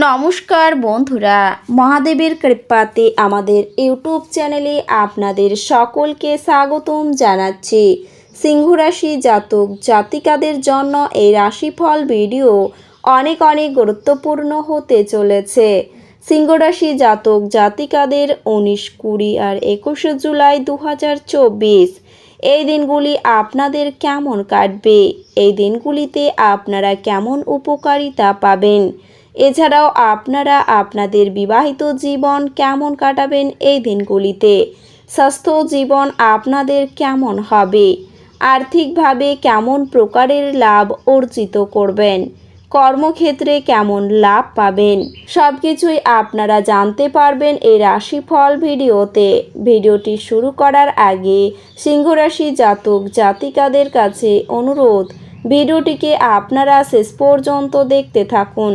নমস্কার বন্ধুরা, মহাদেবের কৃপাতে আমাদের ইউটিউব চ্যানেলে আপনাদের সকলকে স্বাগতম জানাচ্ছি। সিংহরাশি জাতক জাতিকাদের জন্য এই রাশিফল ভিডিও অনেক অনেক গুরুত্বপূর্ণ হতে চলেছে। সিংহরাশি জাতক জাতিকাদের উনিশ কুড়ি আর একুশে জুলাই দু হাজার চব্বিশ, এই দিনগুলি আপনাদের কেমন কাটবে? এই দিনগুলিতে আপনারা কেমন উপকারিতা পাবেন? এছাড়াও আপনারা আপনাদের বিবাহিত জীবন কেমন কাটাবেন এই দিনগুলিতে? স্বাস্থ্য জীবন আপনাদের কেমন হবে? আর্থিকভাবে কেমন প্রকারের লাভ অর্জিত করবেন? কর্মক্ষেত্রে কেমন লাভ পাবেন? সব কিছুই আপনারা জানতে পারবেন এই রাশিফল ভিডিওতে। ভিডিওটি শুরু করার আগে সিংহরাশি জাতক জাতিকাদের কাছে অনুরোধ, ভিডিওটিকে আপনারা শেষ পর্যন্ত দেখতে থাকুন।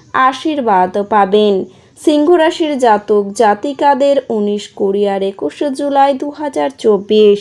আশীর্বাদ পাবেন। সিংহরাশির জাতক জাতিকাদের উনিশ কুড়ি আর একুশে জুলাই দু হাজার চব্বিশ।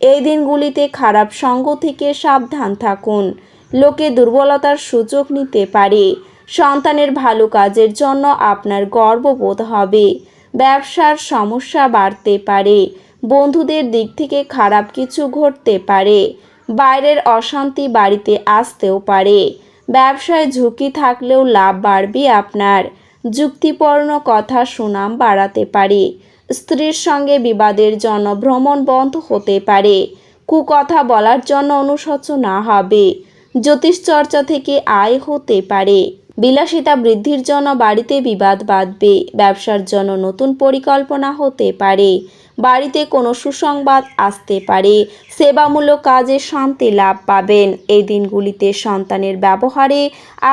এই দিনগুলিতে খারাপ সঙ্গ থেকে সাবধান থাকুন। লোকে দুর্বলতার সুযোগ নিতে পারে। সন্তানের ভালো কাজের জন্য আপনার গর্ববোধ হবে। ব্যবসার সমস্যা বাড়তে পারে। বন্ধুদের দিক থেকে খারাপ কিছু ঘটতে পারে। বাইরের অশান্তি বাড়িতে আসতেও পারে। ব্যবসায় ঝুঁকি থাকলেও লাভ বাড়বে আপনার। যুক্তিপূর্ণ কথা সুনাম বাড়াতে পারে। স্ত্রীর সঙ্গে বিবাদের জন্য ভ্রমণ বন্ধ হতে পারে। কুকথা বলার জন্য অনুশোচনা হবে। জ্যোতিষচর্চা থেকে আয় হতে পারে। বিলাসিতা বৃদ্ধির জন্য বাড়িতে বিবাদ বাঁধবে। ব্যবসার জন্য নতুন পরিকল্পনা হতে পারে। বাড়িতে কোনো সুসংবাদ আসতে পারে। সেবামূলক কাজে শান্তি লাভ পাবেন। এই দিনগুলিতে সন্তানের ব্যবহারে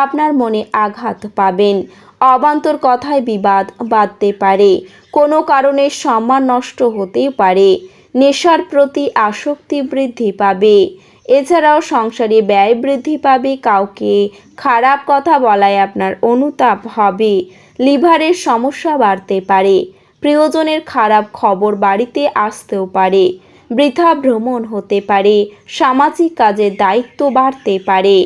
আপনার মনে আঘাত পাবেন। অবান্তর কথায় বিবাদ বাঁধতে পারে। কোনো কারণে সম্মান নষ্ট হতেই পারে। নেশার প্রতি আসক্তি বৃদ্ধি পাবে। এছাড়াও সংসারে ব্যয় বৃদ্ধি পাবে। কাউকে খারাপ কথা বলায় আপনার অনুতাপ হবে। লিভারের সমস্যা বাড়তে পারে। প্রিয়জনের খারাপ খবর বাড়িতে আসতেও পারে। বৃথা ভ্রমণ হতে পারে, সামাজিক কাজের দায়িত্ব বাড়তে পারে,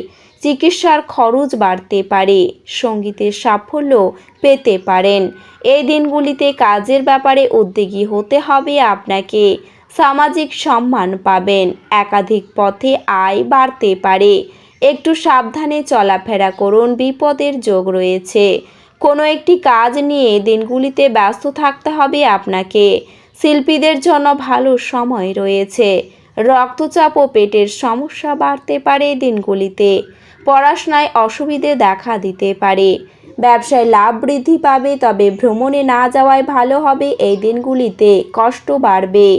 চিকিৎসার খরচ বাড়তে পারে, সঙ্গীতের সাফল্য পেতে পারেন। এই দিনগুলিতে কাজের ব্যাপারে উদ্যোগী হতে হবে আপনাকে। সামাজিক সম্মান পাবেন, একাধিক পথে আয় বাড়তে পারে। একটু সাবধানে চলাফেরা করুন, বিপদের যোগ রয়েছে। কোনো একটি কাজ নিয়ে দিনগুলিতে ব্যস্ত থাকতে হবে আপনাকে। শিল্পীদের জন্য ভালো সময় রয়েছে। রক্তচাপ ও পেটের সমস্যা বাড়তে পারে দিনগুলিতে। পড়াশোনায় অসুবিধে দেখা দিতে পারে। ব্যবসায় লাভ বৃদ্ধি পাবে, তবে ভ্রমণে না যাওয়ায় ভালো হবে এই দিনগুলিতে। কষ্ট বাড়বে।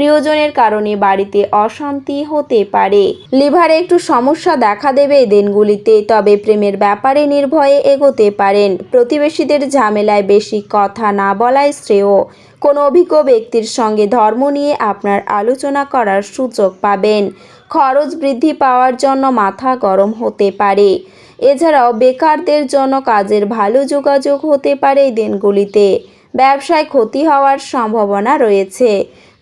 প্রিয়জনের কারণে বাড়িতে অশান্তি হতে পারে। লিভারে একটু সমস্যা দেখা দেবে দিনগুলিতে, তবে প্রেমের ব্যাপারে নির্ভয়ে এগোতে পারেন। প্রতিবেশীদের ঝামেলায় বেশি কথা না বলাই শ্রেয়। কোনো অভিজ্ঞ ব্যক্তির সঙ্গে ধর্ম নিয়ে আপনার আলোচনা করার সুযোগ পাবেন। খরচ বৃদ্ধি পাওয়ার জন্য মাথা গরম হতে পারে। এছাড়াও বেকারদের জন্য কাজের ভালো যোগাযোগ হতে পারে এই দিনগুলিতে। ব্যবসায় ক্ষতি হওয়ার সম্ভাবনা রয়েছে।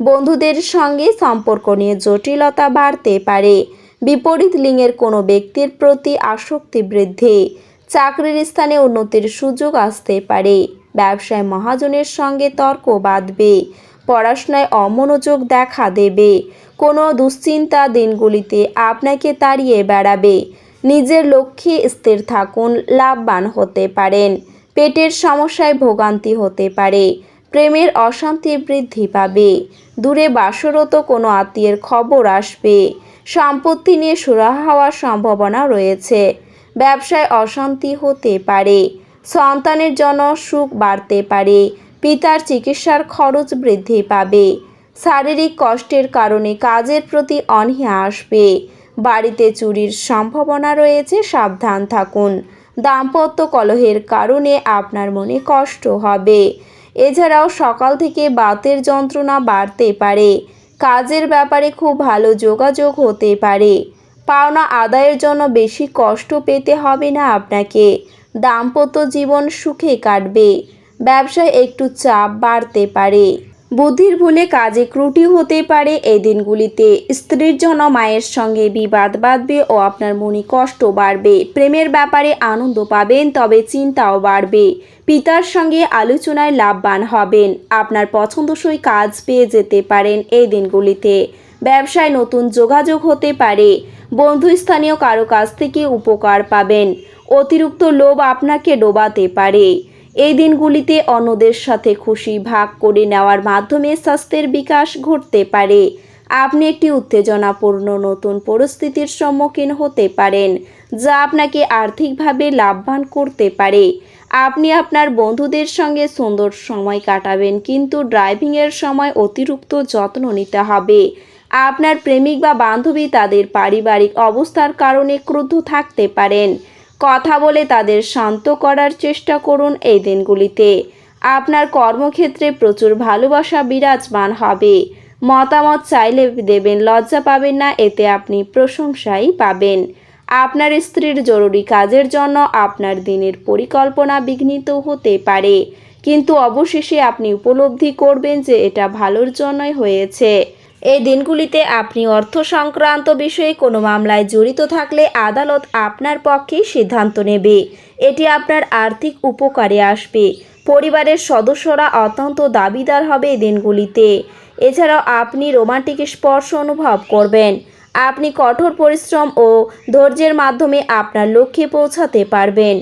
বন্ধুদের সঙ্গে সম্পর্ক নিয়ে জটিলতা বাড়তে পারে। বিপরীত লিঙ্গের কোনো ব্যক্তির প্রতি আসক্তি বৃদ্ধি। চাকরির স্থানে উন্নতির সুযোগ আসতে পারে। ব্যবসায় মহাজনের সঙ্গে তর্ক বাঁধবে। পড়াশোনায় অমনোযোগ দেখা দেবে। কোনো দুশ্চিন্তা দিনগুলিতে আপনাকে তাড়িয়ে বেড়াবে। নিজের লক্ষ্যে স্থির থাকুন, লাভবান হতে পারেন। পেটের সমস্যায় ভোগান্তি হতে পারে। প্রেমের অশান্তি বৃদ্ধি পাবে। দূরে বাসরত কোনো আত্মীয়ের খবর আসবে। সম্পত্তি নিয়ে সুরাহা হওয়ার সম্ভাবনা রয়েছে। ব্যবসায় অশান্তি হতে পারে। সন্তানের জন্য সুখ বাড়তে পারে। পিতার চিকিৎসার খরচ বৃদ্ধি পাবে। শারীরিক কষ্টের কারণে কাজের প্রতি অনীহা আসবে। বাড়িতে চুরির সম্ভাবনা রয়েছে, সাবধান থাকুন। দাম্পত্য কলহের কারণে আপনার মনে কষ্ট হবে। এছাড়াও সকাল থেকে বাতের যন্ত্রণা বাড়তে পারে। কাজের ব্যাপারে খুব ভালো যোগাযোগ হতে পারে। পাওনা আদায়ের জন্য বেশি কষ্ট পেতে হবে না আপনাকে। দাম্পত্য জীবন সুখে কাটবে। ব্যবসায় একটু চাপ বাড়তে পারে। বুদ্ধির ভুলে কাজে ত্রুটি হতে পারে এই দিনগুলিতে। স্ত্রীর জন্য মায়ের সঙ্গে বিবাদ বাঁধবে ও আপনার মনে কষ্ট বাড়বে। প্রেমের ব্যাপারে আনন্দ পাবেন, তবে চিন্তাও বাড়বে। পিতার সঙ্গে আলোচনায় লাভবান হবেন। আপনার পছন্দসই কাজ পেয়ে যেতে পারেন এই দিনগুলিতে। ব্যবসায় নতুন যোগাযোগ হতে পারে। বন্ধুস্থানীয় কারও কাছ থেকে উপকার পাবেন। অতিরিক্ত লোভ আপনাকে ডোবাতে পারে। এই দিনগুলিতে অন্যদের সাথে খুশি ভাগ করে নেওয়ার মাধ্যমে স্বাস্থ্যের বিকাশ ঘটতে পারে। আপনি একটি উত্তেজনাপূর্ণ নতুন পরিস্থিতির সম্মুখীন হতে পারেন, যা আপনাকে আর্থিকভাবে লাভবান করতে পারে। আপনি আপনার বন্ধুদের সঙ্গে সুন্দর সময় কাটাবেন, কিন্তু ড্রাইভিংয়ের সময় অতিরিক্ত যত্ন নিতে হবে। আপনার প্রেমিক বা বান্ধবী তাদের পারিবারিক অবস্থার কারণে ক্রুদ্ধ থাকতে পারেন। কথা বলে তাদের শান্ত করার চেষ্টা করুন এই দিনগুলিতে। আপনার কর্মক্ষেত্রে প্রচুর ভালোবাসা বিরাজমান হবে। মতামত চাইলে দেবেন, লজ্জা পাবেন না, এতে আপনি প্রশংসাই পাবেন। আপনার স্ত্রীর জরুরি কাজের জন্য আপনার দিনের পরিকল্পনা বিঘ্নিত হতে পারে। কিন্তু অবশেষে আপনি উপলব্ধি করবেন যে এটা ভালোর জন্যই হয়েছে। এই দিনগুলিতে আপনি অর্থ সংক্রান্ত বিষয়ে কোনো মামলায় জড়িত থাকলে আদালত আপনার পক্ষে সিদ্ধান্ত নেবে। এটি আপনার আর্থিক উপকারে আসবে। পরিবারের সদস্যরা অত্যন্ত দাবিদার হবে এই দিনগুলিতে। এছাড়াও আপনি রোমান্টিক স্পর্শ অনুভব করবেন। আপনি কঠোর পরিশ্রম ও ধৈর্যের মাধ্যমে আপনার লক্ষ্যে পৌঁছাতে পারবেন।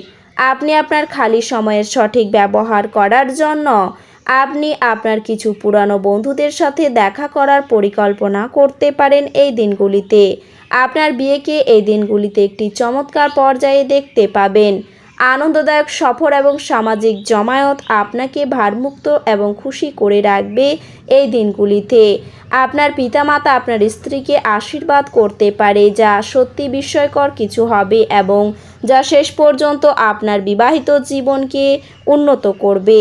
আপনি আপনার খালি সময়ের সঠিক ব্যবহার করার জন্য আপনি আপনার কিছু পুরানো বন্ধুদের সাথে দেখা করার পরিকল্পনা করতে পারেন এই দিনগুলিতে। আপনার বিয়েকে এই দিনগুলিতে একটি চমৎকার পর্যায়ে দেখতে পাবেন। আনন্দদায়ক সফর এবং সামাজিক জমায়েত আপনাকে ভারমুক্ত এবং খুশি করে রাখবে এই দিনগুলিতে। আপনার পিতামাতা আপনার স্ত্রীকে আশীর্বাদ করতে পারে, যা সত্যি বিস্ময়কর কিছু হবে এবং যা শেষ পর্যন্ত আপনার বিবাহিত জীবনকে উন্নত করবে।